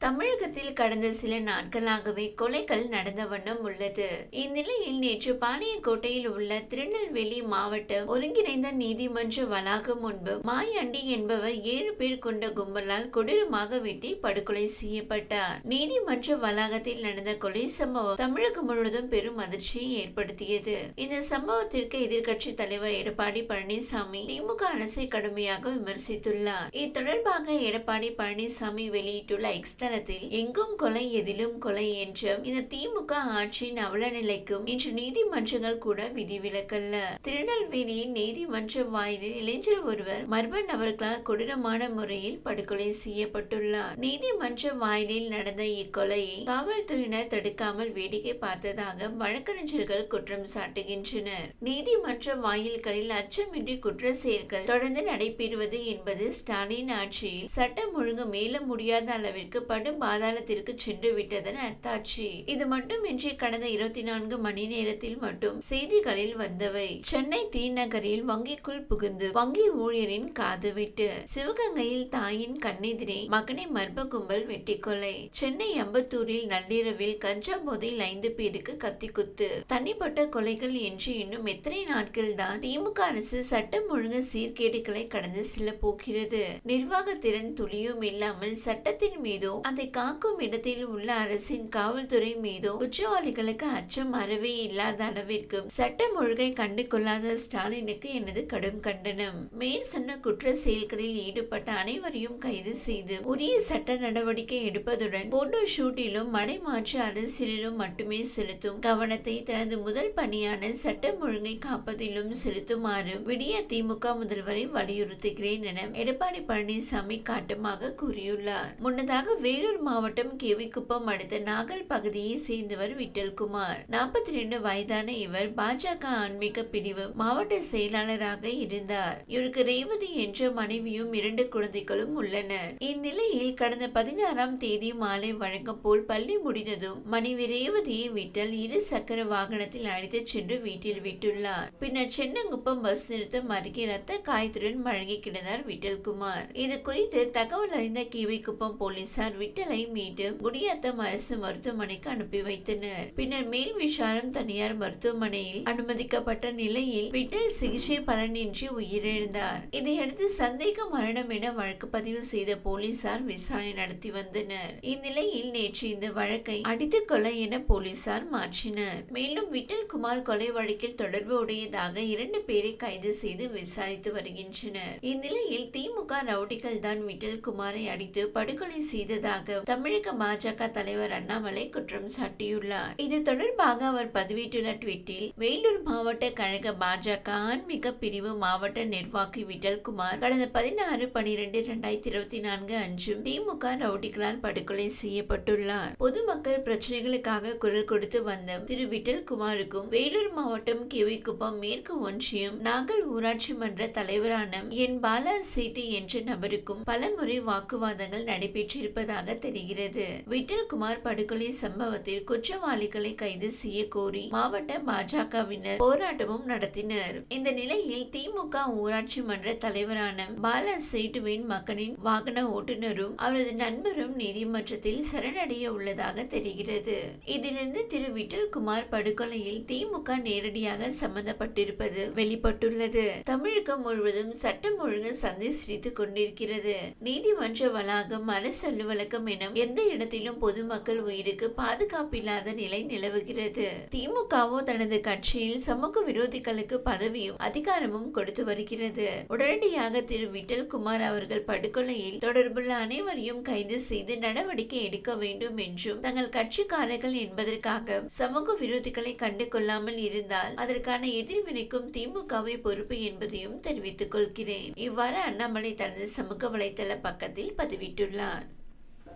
தமிழகத்தில் கடந்த சில நாட்களாகவே கொலைகள் நடந்த வண்ணம் உள்ளது. இந்நிலையில் நேற்று பாளையங்கோட்டையில் உள்ள திருநெல்வேலி மாவட்ட ஒருங்கிணைந்த நீதிமன்ற வளாகம் முன்பு மாயாண்டி என்பவர் ஏழு பேர் கொண்ட கும்பலால் கொடூரமாக வெட்டி படுகொலை செய்யப்பட்டார். நீதிமன்ற வளாகத்தில் நடந்த கொலை சம்பவம் தமிழகம் முழுவதும் பெரும் அதிர்ச்சியை ஏற்படுத்தியது. இந்த சம்பவத்திற்கு எதிர்க்கட்சி தலைவர் எடப்பாடி பழனிசாமி திமுக அரசை கடுமையாக விமர்சித்துள்ளார். இது தொடர்பாக எடப்பாடி பழனிசாமி வெளியிட்டுள்ள எக்ஸ்ட்ரா தளத்தில் எங்கும் கொலை எதிலும் கொலை என்றும் இந்த திமுக ஆட்சியின் அவல நிலைக்கும் இன்று நீதிமன்றங்கள் கூட விதிவிலக்கல்ல. திருநெல்வேலியின் நீதிமன்ற வாயிலில் இளைஞர் ஒருவர் மர்ம நபர்களால் கொடூரமான முறையில் படுகொலை செய்யப்பட்டுள்ளார். நீதிமன்ற வாயிலில் நடந்த இக்கொலையை காவல்துறையினர் தடுக்காமல் வேடிக்கை பார்த்ததாக வழக்கறிஞர்கள் குற்றம் சாட்டுகின்றனர். நீதிமன்ற வாயில்களில் அச்சமின்றி குற்ற செயல்கள் தொடர்ந்து நடைபெறுவது என்பது ஸ்டாலின் ஆட்சியில் சட்டம் ஒழுங்கு மேல முடியாத அளவிற்கு படும் பாதாளத்திற்கு சென்று விட்டதன் அத்தாட்சி. இது மட்டுமின்றி கடந்த இருபத்தி நான்கு மணி நேரத்தில் மட்டும் செய்திகளில் வந்தவை. சென்னை தீநகரில் வங்கிக்குள் புகுந்து வங்கி ஊழியரின் காது விட்டு சிவகங்கையில் தாயின் கண்ணெதிரே மகனை மர்ம கும்பல் வெட்டி கொலை. சென்னை அம்பத்தூரில் நள்ளிரவில் கஞ்சா போதையில் ஐந்து பேருக்கு கத்தி குத்து தனிப்பட்ட கொலைகள் என்று இன்னும் எத்தனை நாட்கள் தான் திமுக அரசு சட்டம் ஒழுங்கு சீர்கேடுகளை கடந்து செல்ல போகிறது. நிர்வாக திறன் துளியும் இல்லாமல் சட்டத்தின் மீதோ அதை காக்கும் இடத்தில் உள்ள அரசின் காவல்துறை மீதோ குற்றவாளிகளுக்கு அச்சம் அறவே இல்லாத அளவிற்கு சட்டம் ஒழுங்கை கண்டு கொள்ளாத ஸ்டாலினுக்கு எனது கடும் கண்டனம். மேல் சொன்ன குற்ற செயல்களில் ஈடுபட்ட அனைவரையும் கைது செய்து உரிய சட்ட நடவடிக்கை எடுப்பதுடன் போட்டோ ஷூட்டிலும் மடைமாற்று அரசியலிலும் மட்டுமே செலுத்தும் கவனத்தை தனது முதல் பணியான சட்டம் ஒழுங்கை காப்பதிலும் செலுத்துமாறு விடிய திமுக முதல்வரை வலியுறுத்துகிறேன் என எடப்பாடி பழனிசாமி காட்டமாக கூறியுள்ளார். முன்னதாக வேலூர் மாவட்டம் கேவிக்குப்பம் அடுத்த நாகல் பகுதியை சேர்ந்தவர் விட்டல்குமார். நாற்பத்தி ரெண்டு வயதான இவர் பாஜக ஆன்மீக பிரிவு மாவட்ட செயலாளராக இருந்தார். இவருக்கு ரேவதி என்ற மனைவியும் இரண்டு குழந்தைகளும் உள்ளனர். இந்நிலையில் கடந்த பதினாறாம் தேதி மாலை வழக்கம் போல் பள்ளி முடிந்ததும் மனைவி ரேவதியை விட்டல் இரு சக்கர வாகனத்தில் அழைத்து சென்று வீட்டில் விட்டுள்ளார். பின்னர் சென்னங்குப்பம் பஸ் நிறுத்தம் அருகே ரத்த காயத்துடன் வழங்கி கிடந்தார் விட்டல்குமார். இது குறித்து தகவல் அறிந்த கேவிக்குப்பம் போலீசார் விட்டலை மீண்டும் குடியாத்தம் அரசு மருத்துவமனைக்கு அனுப்பி வைத்தனர். பின்னர் மேல் விசாரம் தனியார் மருத்துவமனையில் அனுமதிக்கப்பட்ட நிலையில் விட்டல் சிகிச்சை பலனின்றி உயிரிழந்தார். இதையடுத்து சந்தேக மரணம் என வழக்கு பதிவு செய்த போலீசார் விசாரணை நடத்தி வந்தனர். இந்நிலையில் நேற்று இந்த வழக்கை அடித்து கொலை என போலீசார் மாற்றினர். மேலும் விட்டல் குமார் கொலை வழக்கில் தொடர்பு உடையதாக இரண்டு பேரை கைது செய்து விசாரித்து வருகின்றனர். இந்நிலையில் திமுக ரவுடிகள் தான் விட்டல் குமாரை அடித்து படுகொலை செய்ததாக தமிழக பாஜக தலைவர் அண்ணாமலை குற்றம் சாட்டியுள்ளார். இது தொடர்பாக அவர் பதிவிட்டுள்ள ட்வீட்டில் வேலூர் மாவட்ட கழக பாஜக ஆன்மீக பிரிவு மாவட்ட நிர்வாகி விட்டல்குமார் கடந்த பதினாறு பனிரெண்டு இரண்டாயிரத்தி இருபத்தி நான்கு அன்றும் திமுக ரவுடிகளால் படுகொலை செய்யப்பட்டுள்ளார். பொதுமக்கள் பிரச்சனைகளுக்காக குரல் கொடுத்து வந்த திரு விட்டல்குமாருக்கும் வேலூர் மாவட்டம் கிவிக்குப்பம் மேற்கு ஒன்றியம் நாகல் ஊராட்சி மன்ற தலைவரான என் பாலா சீட்டு என்ற நபருக்கும் பலமுறை வாக்குவாதங்கள் நடைபெற்றிருப்பதாக தெரிகிறது. விட்டல்குமார் படுகொலை சம்பவத்தில் குற்றவாளிகளை கைது செய்ய கோரி மாவட்ட பாஜகவினர் போராட்டமும் நடத்தினர். இந்த நிலையில் திமுக ஊராட்சி மன்ற தலைவரான பாலா சேட்டுவின் மகனின் வாகன ஓட்டுநரும் அவரது நண்பரும் நீதிமன்றத்தில் சரணடைய உள்ளதாக தெரிகிறது. இதிலிருந்து திரு விட்டல்குமார் படுகொலையில் திமுக நேரடியாக சம்பந்தப்பட்டிருப்பது வெளிப்பட்டுள்ளது. தமிழகம் முழுவதும் சட்டம் ஒழுங்கு சந்தை சிரித்துக் கொண்டிருக்கிறது. நீதிமன்ற வளாகம் அரசு இருக்கும் என எந்த இடத்திலும் பொதுமக்கள் உயிருக்கு பாதுகாப்பில்லாத நிலை நிலவுகிறது. திமுகவோ தனது கட்சியில் சமூக விரோதிகளுக்கு பதவியும் அதிகாரமும் கொடுத்து வருகிறது. உடனடியாக திரு விட்டல் குமார் அவர்கள் படுகொலையில் தொடர்புள்ள அனைவரையும் கைது செய்து நடவடிக்கை எடுக்க வேண்டும் என்றும் தங்கள் கட்சிக்காரர்கள் என்பதற்காக சமூக விரோதிகளை கண்டு கொள்ளாமல் இருந்தால் அதற்கான எதிர்வினைக்கும் திமுகவை பொறுப்பு என்பதையும் தெரிவித்துக் கொள்கிறேன். இவ்வாறு அண்ணாமலை தனது சமூக வலைதள பக்கத்தில் பதிவிட்டுள்ளார்.